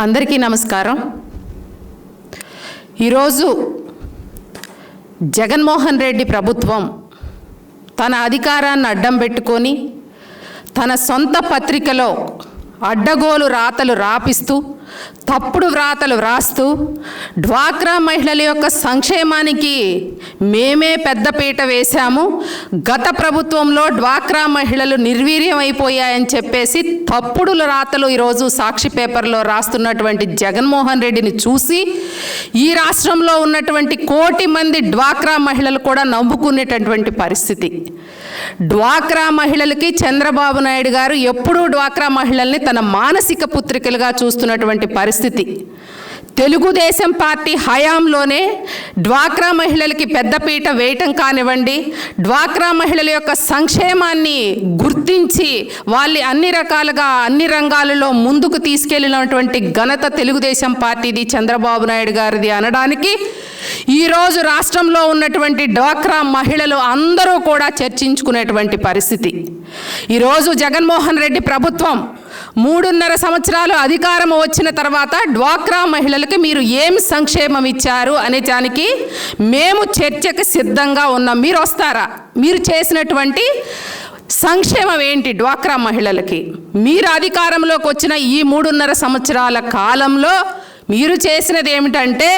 అందరికీ నమస్కారం. ఈరోజు జగన్మోహన్ రెడ్డి ప్రభుత్వం తన అధికారాన్ని అడ్డం పెట్టుకొని తన సొంత పత్రికలో అడ్డగోలు రాతలు రాపిస్తూ తప్పుడు వ్రాతలు వ్రాస్తూ డ్వాక్రా మహిళల యొక్క సంక్షేమానికి మేమే పెద్దపీట వేశాము. గత ప్రభుత్వంలో డ్వాక్రా మహిళలు నిర్వీర్యం అయిపోయాయని చెప్పేసి తప్పుడు రాతలు ఈరోజు సాక్షి పేపర్లో రాస్తున్నటువంటి జగన్మోహన్ రెడ్డిని చూసి ఈ రాష్ట్రంలో ఉన్నటువంటి కోటి మంది డ్వాక్రా మహిళలు కూడా నవ్వుకునేటటువంటి పరిస్థితి. డ్వాక్రా మహిళలకి చంద్రబాబు నాయుడు గారు ఎప్పుడూ డ్వాక్రా మహిళల్ని తన మానసిక పుత్రికలుగా చూస్తున్నటువంటి పరిస్థితి. తెలుగుదేశం పార్టీ హయాంలోనే డ్వాక్రా మహిళలకి పెద్దపీట వేయటం కానివ్వండి డ్వాక్రా మహిళల యొక్క సంక్షేమాన్ని గుర్తించి వాళ్ళని అన్ని రకాలుగా అన్ని రంగాలలో ముందుకు తీసుకెళ్ళినటువంటి ఘనత తెలుగుదేశం పార్టీది చంద్రబాబు నాయుడు గారిది అనడానికి ఈరోజు రాష్ట్రంలో ఉన్నటువంటి డ్వాక్రా మహిళలు అందరూ కూడా చర్చించుకునేటువంటి పరిస్థితి. ఈరోజు జగన్మోహన్ రెడ్డి ప్రభుత్వం మూడున్నర సంవత్సరాలు అధికారం వచ్చిన తర్వాత డ్వాక్రా మహిళ పిల్లలకి మీరు ఏం సంక్షేమం ఇచ్చారు అనే దానికి మేము చర్చకు సిద్ధంగా ఉన్నాం. మీరు వస్తారా? మీరు చేసినటువంటి సంక్షేమం ఏంటి డ్వాక్రా మహిళలకి? మీరు అధికారంలోకి వచ్చిన ఈ మూడున్నర సంవత్సరాల కాలంలో మీరు చేసినది ఏమిటంటే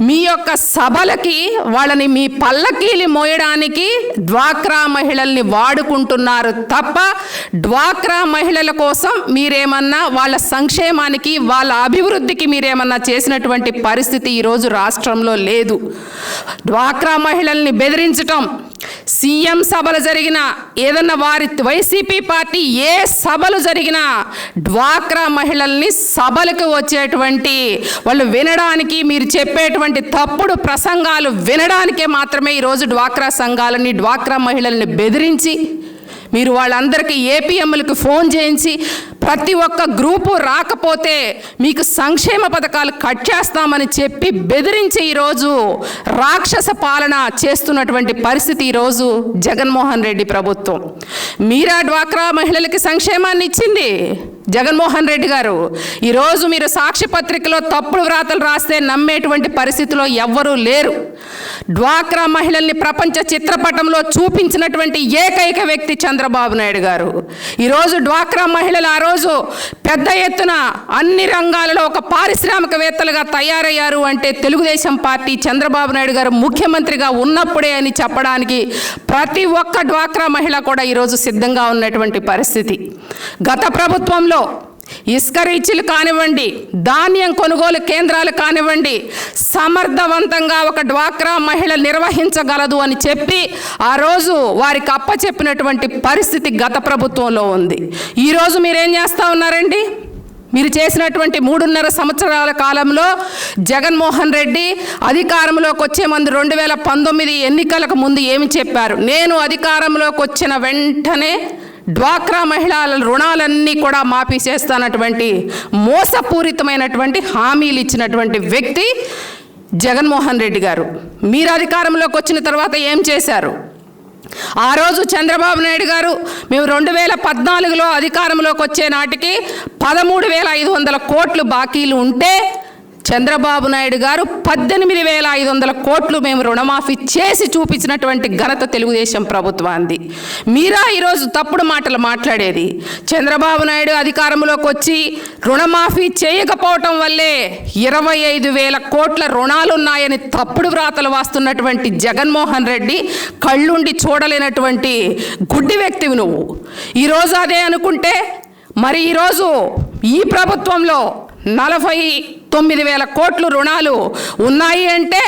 మీ యొక్క సభలకి వాళ్ళని మీ పల్లకీలు మోయడానికి డ్వాక్రా మహిళల్ని వాడుకుంటున్నారు తప్ప డ్వాక్రా మహిళల కోసం మీరేమన్నా వాళ్ళ సంక్షేమానికి వాళ్ళ అభివృద్ధికి మీరేమన్నా చేసినటువంటి పరిస్థితి ఈరోజు రాష్ట్రంలో లేదు. డ్వాక్రా మహిళల్ని బెదిరించటం సీఎం సభలు జరిగిన ఏదన్నా వారి వైసీపీ పార్టీ ఏ సభలు జరిగినా డ్వాక్రా మహిళల్ని సభలకు వచ్చేటువంటి వాళ్ళు వినడానికి మీరు చెప్పేటువంటి తప్పుడు ప్రసంగాలు వినడానికే మాత్రమే ఈరోజు డ్వాక్రా సంఘాలని డ్వాక్రా మహిళల్ని బెదిరించి మీరు వాళ్ళందరికీ ఏపీఎంలకు ఫోన్ చేయించి ప్రతి ఒక్క గ్రూపు రాకపోతే మీకు సంక్షేమ పథకాలు కట్ చేస్తామని చెప్పి బెదిరించి ఈరోజు రాక్షస పాలన చేస్తున్నటువంటి పరిస్థితి ఈరోజు జగన్మోహన్ రెడ్డి ప్రభుత్వం. మీరా డ్వాక్రా మహిళలకి సంక్షేమాన్ని ఇచ్చింది జగన్మోహన్ రెడ్డి గారు. ఈరోజు మీరు సాక్షి పత్రికలో తప్పుడు వ్రాతలు రాస్తే నమ్మేటువంటి పరిస్థితిలో ఎవ్వరూ లేరు. డ్వాక్రా మహిళల్ని ప్రపంచ చిత్రపటంలో చూపించినటువంటి ఏకైక వ్యక్తి చంద్రబాబు నాయుడు గారు. ఈరోజు డ్వాక్రా మహిళలు రోజు పెద్ద ఎత్తున అన్ని రంగాలలో ఒక పారిశ్రామికవేత్తలుగా తయారయ్యారు అంటే తెలుగుదేశం పార్టీ చంద్రబాబు నాయుడు గారు ముఖ్యమంత్రిగా ఉన్నప్పుడే అని చెప్పడానికి ప్రతి ఒక్క డ్వాక్రా మహిళ కూడా ఈరోజు సిద్ధంగా ఉన్నటువంటి పరిస్థితి. గత ప్రభుత్వంలో ఇసుక రీచ్లు కానివ్వండి ధాన్యం కొనుగోలు కేంద్రాలు కానివ్వండి సమర్థవంతంగా ఒక డ్వాక్రా మహిళ నిర్వహించగలదు అని చెప్పి ఆ రోజు వారికి అప్పచెప్పినటువంటి పరిస్థితి గత ప్రభుత్వంలో ఉంది. ఈరోజు మీరేం చేస్తూ ఉన్నారండి? మీరు చేసినటువంటి మూడున్నర సంవత్సరాల కాలంలో జగన్మోహన్ రెడ్డి అధికారంలోకి వచ్చే ముందు రెండు వేల పంతొమ్మిది ఎన్నికలకు ముందు ఏమి చెప్పారు? నేను అధికారంలోకి వచ్చిన వెంటనే డ్వాక్రా మహిళల రుణాలన్నీ కూడా మాఫీ చేస్తానటువంటి మోసపూరితమైనటువంటి హామీలు ఇచ్చినటువంటి వ్యక్తి జగన్మోహన్ రెడ్డి గారు. మీరు అధికారంలోకి వచ్చిన తర్వాత ఏం చేశారు? ఆ రోజు చంద్రబాబు నాయుడు గారు మేము రెండు వేల పద్నాలుగులో అధికారంలోకి వచ్చే నాటికి పదమూడు వేల ఐదు వందల కోట్లు బాకీలు ఉంటే చంద్రబాబు నాయుడు గారు పద్దెనిమిది వేల ఐదు వందల కోట్లు మేము రుణమాఫీ చేసి చూపించినటువంటి ఘనత తెలుగుదేశం ప్రభుత్వానికి మీరా ఈరోజు తప్పుడు మాటలు మాట్లాడేది. చంద్రబాబు నాయుడు అధికారంలోకి వచ్చి రుణమాఫీ చేయకపోవటం వల్లే ఇరవై ఐదు వేల కోట్ల రుణాలున్నాయని తప్పుడు వ్రాతలు వాస్తున్నటువంటి జగన్మోహన్ రెడ్డి కళ్ళుండి చూడలేనటువంటి గుడ్డి వ్యక్తివి నువ్వు. ఈరోజు అదే అనుకుంటే మరి ఈరోజు ఈ ప్రభుత్వంలో నలభై తొమ్మిది వేల కోట్లు రుణాలు ఉన్నాయి అంటే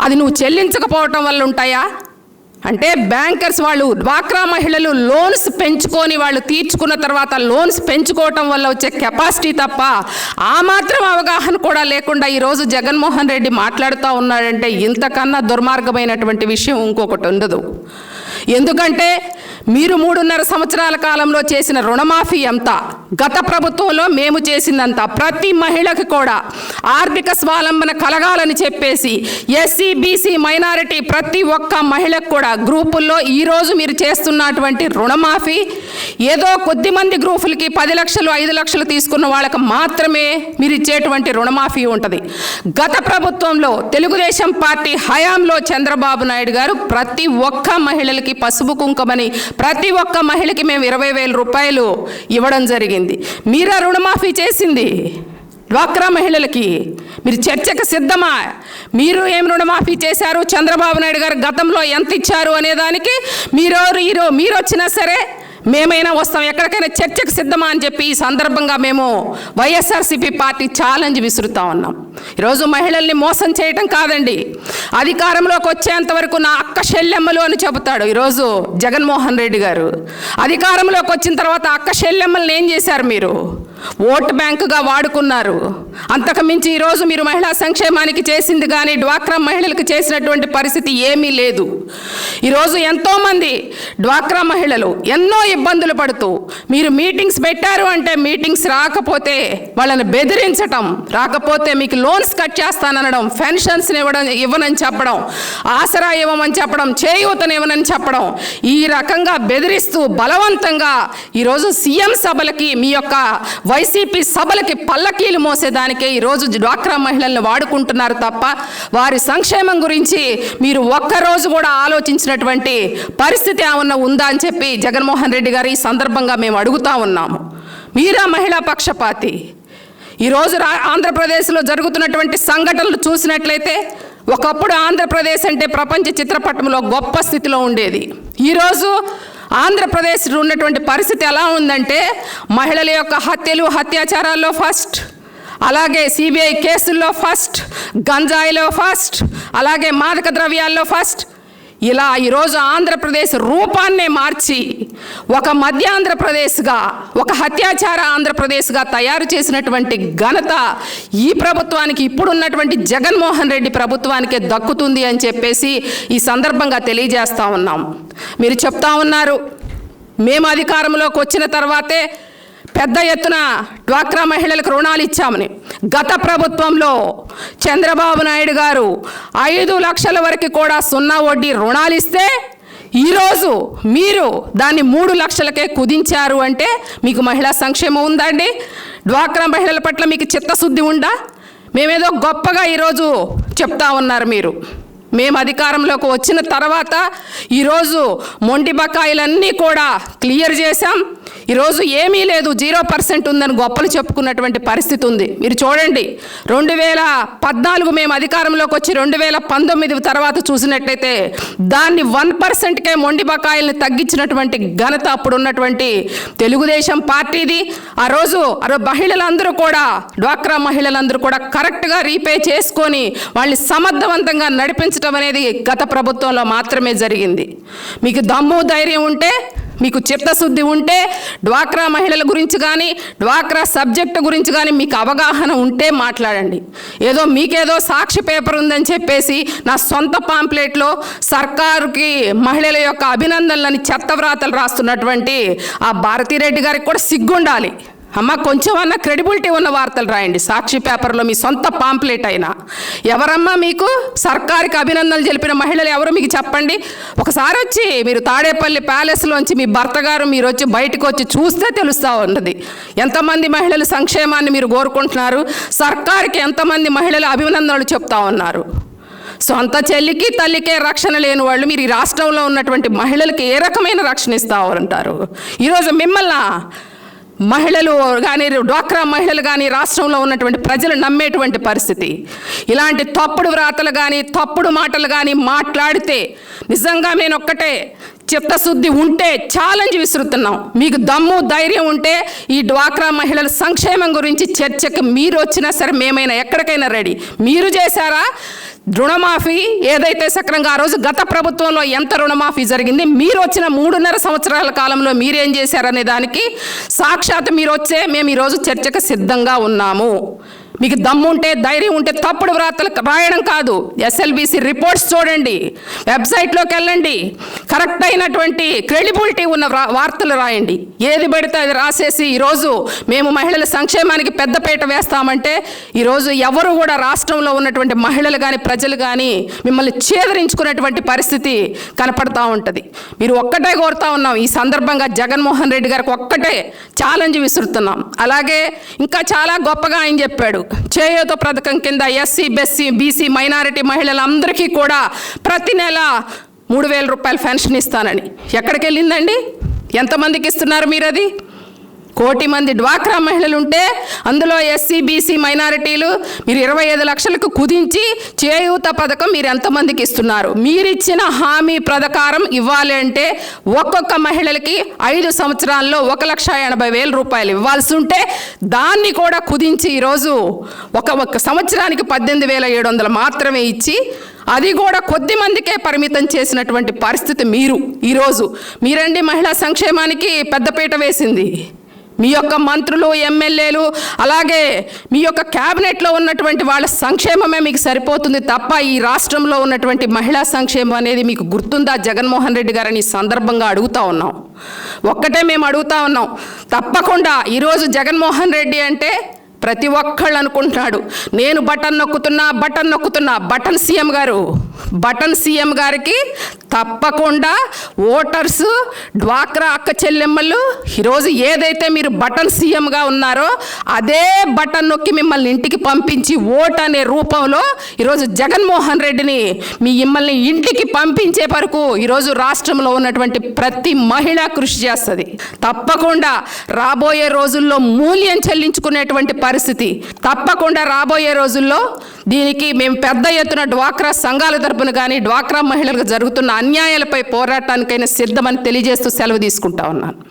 అది నువ్వు చెల్లించకపోవటం వల్ల ఉంటాయా? అంటే బ్యాంకర్స్ వాళ్ళు డ్వాక్రా మహిళలు లోన్స్ పెంచుకొని వాళ్ళు తీర్చుకున్న తర్వాత లోన్స్ పెంచుకోవటం వల్ల వచ్చే కెపాసిటీ తప్ప ఆ మాత్రం అవగాహన కూడా లేకుండా ఈరోజు జగన్మోహన్ రెడ్డి మాట్లాడుతూ ఉన్నాడంటే ఇంతకన్నా దుర్మార్గమైనటువంటి విషయం ఇంకొకటి ఉండదు. ఎందుకంటే మీరు మూడున్నర సంవత్సరాల కాలంలో చేసిన రుణమాఫీ ఎంత? గత ప్రభుత్వంలో మేము చేసిందంతా ప్రతి మహిళకి కూడా ఆర్థిక స్వావలంబన కలగాలని చెప్పేసి ఎస్సీ బీసీ మైనారిటీ ప్రతి ఒక్క మహిళకు కూడా గ్రూపుల్లో ఈరోజు మీరు చేస్తున్నటువంటి రుణమాఫీ ఏదో కొద్ది మంది గ్రూపులకి పది లక్షలు ఐదు లక్షలు తీసుకున్న వాళ్ళకి మాత్రమే మీరు ఇచ్చేటువంటి రుణమాఫీ ఉంటుంది. గత ప్రభుత్వంలో తెలుగుదేశం పార్టీ హయాంలో చంద్రబాబు నాయుడు గారు ప్రతి ఒక్క మహిళలకి పసుపు కుంకుమని ప్రతి ఒక్క మహిళకి మేము ఇరవై వేల రూపాయలు ఇవ్వడం జరిగింది. మీరా రుణమాఫీ చేసింది. డ్వాక్రా మహిళలకి మీరు చర్చకు సిద్ధమా? మీరు ఏం రుణమాఫీ చేశారు? చంద్రబాబు నాయుడు గారు గతంలో ఎంత ఇచ్చారు అనేదానికి మీరు ఈరో మీరు వచ్చినా సరే మేమైనా వస్తాం. ఎక్కడికైనా చర్చకు సిద్ధమా అని చెప్పి ఈ సందర్భంగా మేము వైఎస్ఆర్సీపీ పార్టీ ఛాలెంజ్ విసురుతా ఉన్నాం. ఈరోజు మహిళల్ని మోసం చేయటం కాదండి. అధికారంలోకి వచ్చేంత వరకు నా అక్క శల్యమ్మలు అని చెబుతాడు. ఈరోజు జగన్మోహన్ రెడ్డి గారు. అధికారంలోకి వచ్చిన తర్వాత అక్క శల్యమ్మల్ని ఏం చేశారు మీరు? ఓటు బ్యాంకుగా వాడుకున్నారు. అంతకు మించి ఈరోజు మీరు మహిళా సంక్షేమానికి చేసింది కానీ డ్వాక్రా మహిళలకు చేసినటువంటి పరిస్థితి ఏమీ లేదు. ఈరోజు ఎంతోమంది డ్వాక్రా మహిళలు ఎన్నో ఇబ్బందులు పడుతూ మీరు మీటింగ్స్ పెట్టారు అంటే మీటింగ్స్ రాకపోతే వాళ్ళని బెదిరించటం రాకపోతే మీకు లోన్స్ కట్ చేస్తాననడం పెన్షన్స్ని ఇవ్వడం ఇవ్వనని చెప్పడం ఆసరా ఇవ్వమని చెప్పడం చేయూతని ఇవ్వనని చెప్పడం ఈ రకంగా బెదిరిస్తూ బలవంతంగా ఈరోజు సీఎం సభలకి మీ యొక్క వైసీపీ సభలకి పల్లకీలు మోసేదానికే ఈరోజు డ్వాక్రా మహిళలను వాడుకుంటున్నారు తప్ప వారి సంక్షేమం గురించి మీరు ఒక్కరోజు కూడా ఆలోచించినటువంటి పరిస్థితి ఏమన్నా ఉందా అని చెప్పి జగన్మోహన్ రెడ్డి గారు ఈ సందర్భంగా మేము అడుగుతా ఉన్నాము మీరా మహిళా పక్షపాతి. ఈరోజు రా ఆంధ్రప్రదేశ్లో జరుగుతున్నటువంటి సంఘటనలు చూసినట్లయితే ఒకప్పుడు ఆంధ్రప్రదేశ్ అంటే ప్రపంచ చిత్రపటంలో గొప్ప స్థితిలో ఉండేది. ఈరోజు ఆంధ్రప్రదేశ్ ఉన్నటువంటి పరిస్థితి ఎలా ఉందంటే మహిళల యొక్క హత్యలు అత్యాచారాల్లో ఫస్ట్ అలాగే సిబిఐ కేసుల్లో ఫస్ట్ గంజాయిలో ఫస్ట్ అలాగే మాదక ద్రవ్యాల్లో ఫస్ట్ ఇలా ఈరోజు ఆంధ్రప్రదేశ్ రూపాన్నే మార్చి ఒక మధ్య ఆంధ్రప్రదేశ్గా ఒక హత్యాచార ఆంధ్రప్రదేశ్గా తయారు చేసినటువంటి ఘనత ఈ ప్రభుత్వానికి ఇప్పుడున్నటువంటి జగన్మోహన్ రెడ్డి ప్రభుత్వానికే దక్కుతుంది అని చెప్పేసి ఈ సందర్భంగా తెలియజేస్తా ఉన్నాం. మీరు చెప్తా ఉన్నారు మేము అధికారంలోకి వచ్చిన తర్వాతే పెద్ద ఎత్తున డ్వాక్రా మహిళలకు రుణాలు ఇచ్చామని గత ప్రభుత్వంలో చంద్రబాబు నాయుడు గారు ఐదు లక్షల వరకు కూడా సున్నా వడ్డీ రుణాలు ఇస్తే ఈరోజు మీరు దాన్ని మూడు లక్షలకే కుదించారు అంటే మీకు మహిళా సంక్షేమం ఉందా అండి? డ్వాక్రా మహిళల పట్ల మీకు చిత్తశుద్ధి ఉందా? మేమేదో గొప్పగా ఈరోజు చెప్తా ఉన్నారు మీరు. మేము అధికారంలోకి వచ్చిన తర్వాత ఈరోజు మొండి బకాయిలన్నీ కూడా క్లియర్ చేశాం. ఈరోజు ఏమీ లేదు జీరో పర్సెంట్ ఉందని గొప్పలు చెప్పుకున్నటువంటి పరిస్థితి ఉంది. మీరు చూడండి రెండు వేల పద్నాలుగు మేము అధికారంలోకి వచ్చి రెండు వేల పంతొమ్మిది తర్వాత చూసినట్లయితే దాన్ని వన్ పర్సెంట్కే మొండి బకాయిల్ని తగ్గించినటువంటి ఘనత అప్పుడు ఉన్నటువంటి తెలుగుదేశం పార్టీది. ఆ రోజు మహిళలందరూ కూడా డ్వాక్రా మహిళలందరూ కూడా కరెక్ట్గా రీపే చేసుకొని వాళ్ళని సమర్థవంతంగా నడిపించడం అనేది గత ప్రభుత్వంలో మాత్రమే జరిగింది. మీకు దమ్ము ధైర్యం ఉంటే మీకు చిత్తశుద్ధి ఉంటే డ్వాక్రా మహిళల గురించి కానీ డ్వాక్రా సబ్జెక్టు గురించి కానీ మీకు అవగాహన ఉంటే మాట్లాడండి. ఏదో మీకేదో సాక్షి పేపర్ ఉందని చెప్పేసి నా సొంత పాంప్లెట్లో సర్కారుకి మహిళల యొక్క అభినందనలని చెత్తవ్రాతలు రాస్తున్నటువంటి ఆ భారతీరెడ్డి గారికి కూడా సిగ్గుండాలి. అమ్మ కొంచెం క్రెడిబిలిటీ ఉన్న వార్తలు రాయండి. సాక్షి పేపర్లో మీ సొంత పాంప్లెట్ అయినా. ఎవరమ్మా మీకు? సర్కారుకి అభినందనలు తెలిపిన మహిళలు ఎవరు మీకు చెప్పండి? ఒకసారి వచ్చి మీరు తాడేపల్లి ప్యాలెస్లోంచి మీ భర్త గారు మీరు వచ్చి బయటకు వచ్చి చూస్తే తెలుస్తూ ఉన్నది ఎంతమంది మహిళల సంక్షేమాన్ని మీరు కోరుకుంటున్నారు? సర్కారుకి ఎంతమంది మహిళలు అభినందనలు చెప్తా ఉన్నారు? సొంత చెల్లికి తల్లికే రక్షణ లేని వాళ్ళు మీరు ఈ రాష్ట్రంలో ఉన్నటువంటి మహిళలకి ఏ రకమైన రక్షణ ఇస్తా ఉంటారు? ఈరోజు మిమ్మల్ని మహిళలు కానీ డ్వాక్రా మహిళలు కానీ రాష్ట్రంలో ఉన్నటువంటి ప్రజలు నమ్మేటువంటి పరిస్థితి. ఇలాంటి తప్పుడు వ్రాతలు కానీ తప్పుడు మాటలు కానీ మాట్లాడితే నిజంగా నేను ఒక్కటే చిత్తశుద్ధి ఉంటే ఛాలెంజ్ విసురుతున్నాం. మీకు దమ్ము ధైర్యం ఉంటే ఈ డ్వాక్రా మహిళల సంక్షేమం గురించి చర్చకు మీరు వచ్చినా సరే మేమైనా ఎక్కడికైనా రెడీ. మీరు చేశారా? రుణమాఫీ ఏదైతే సక్రంగా ఆ రోజు గత ప్రభుత్వంలో ఎంత రుణమాఫీ జరిగింది మీరు వచ్చిన మూడున్నర సంవత్సరాల కాలంలో మీరేం చేశారనే దానికి సాక్షాత్ మీరు వచ్చే మేము ఈరోజు చర్చకు సిద్ధంగా ఉన్నాము. మీకు దమ్ముంటే ధైర్యం ఉంటే తప్పుడు వ్రాతలు రాయడం కాదు. ఎస్ఎల్బిసి రిపోర్ట్స్ చూడండి వెబ్సైట్లోకి వెళ్ళండి కరెక్ట్ అయినటువంటి క్రెడిబిలిటీ ఉన్న వార్తలు రాయండి. ఏది పడితే అది రాసేసి ఈరోజు మేము మహిళల సంక్షేమానికి పెద్దపీట వేస్తామంటే ఈరోజు ఎవరు కూడా రాష్ట్రంలో ఉన్నటువంటి మహిళలు కానీ ప్రజలు కానీ మిమ్మల్ని ఛేదరించుకునేటువంటి పరిస్థితి కనపడతా ఉంటుంది. మీరు ఒక్కటే కోరుతా ఉన్నాం ఈ సందర్భంగా జగన్మోహన్ రెడ్డి గారికి ఒక్కటే ఛాలెంజ్ విసురుతున్నాం. అలాగే ఇంకా చాలా గొప్పగా ఆయన చెప్పాడు చేయూత పథకం కింద ఎస్సీ బెస్సీ బీసీ మైనారిటీ మహిళలందరికీ కూడా ప్రతి నెల మూడు వేల రూపాయలు పెన్షన్ ఇస్తానని. ఎక్కడికి వెళ్ళిందండి ఎంతమందికి ఇస్తున్నారు మీరు అది కోటి మంది డ్వాక్రా మహిళలు ఉంటే అందులో ఎస్సీ బీసీ మైనారిటీలు మీరు ఇరవై ఐదు లక్షలకు కుదించి చేయూత పథకం మీరు ఎంతమందికి ఇస్తున్నారు? మీరిచ్చిన హామీ ప్రకారం ఇవ్వాలి అంటే ఒక్కొక్క మహిళలకి ఐదు సంవత్సరాల్లో ఒక లక్ష ఎనభై వేల రూపాయలు ఇవ్వాల్సి ఉంటే దాన్ని కూడా కుదించి ఈరోజు ఒక ఒక సంవత్సరానికి పద్దెనిమిది వేల ఏడు వందలు మాత్రమే ఇచ్చి అది కూడా కొద్ది మందికే పరిమితం చేసినటువంటి పరిస్థితి మీరు ఈరోజు. మీరండి మహిళా సంక్షేమానికి పెద్దపీట వేసింది. మీ యొక్క మంత్రులు ఎమ్మెల్యేలు అలాగే మీ యొక్క క్యాబినెట్లో ఉన్నటువంటి వాళ్ళ సంక్షేమమే మీకు సరిపోతుంది తప్ప ఈ రాష్ట్రంలో ఉన్నటువంటి మహిళా సంక్షేమం అనేది మీకు గుర్తుందా? జగన్మోహన్ రెడ్డి గారని సందర్భంగా అడుగుతా ఉన్నాం. ఒక్కటే మేము అడుగుతా ఉన్నాం. తప్పకుండా ఈరోజు జగన్మోహన్ రెడ్డి అంటే ప్రతి ఒక్కళ్ళు అనుకుంటున్నాడు. నేను బటన్ నొక్కుతున్నా బటన్ నొక్కుతున్నా. బటన్ సీఎం గారు బటన్ సీఎం గారికి తప్పకుండా ఓటర్స్ డ్వాక్రా అక్క చెల్లెమ్మలు ఈరోజు ఏదైతే మీరు బటన్ సీఎంగా ఉన్నారో అదే బటన్ నొక్కి మిమ్మల్ని ఇంటికి పంపించి ఓట్ అనే రూపంలో ఈరోజు జగన్మోహన్ రెడ్డిని మీ మిమ్మల్ని ఇంటికి పంపించే వరకు ఈరోజు రాష్ట్రంలో ఉన్నటువంటి ప్రతి మహిళ కృషి చేస్తుంది. తప్పకుండా రాబోయే రోజుల్లో మూల్యం చెల్లించుకునేటువంటి పరిస్థితి. తప్పకుండా రాబోయే రోజుల్లో దీనికి మేము పెద్ద ఎత్తున డ్వాక్రా సంఘాల తరపున కానీ డ్వాక్రా మహిళలకు జరుగుతున్న అన్యాయాలపై పోరాటానికైనా సిద్ధమని తెలియజేస్తూ సెలవు తీసుకుంటా ఉన్నాను.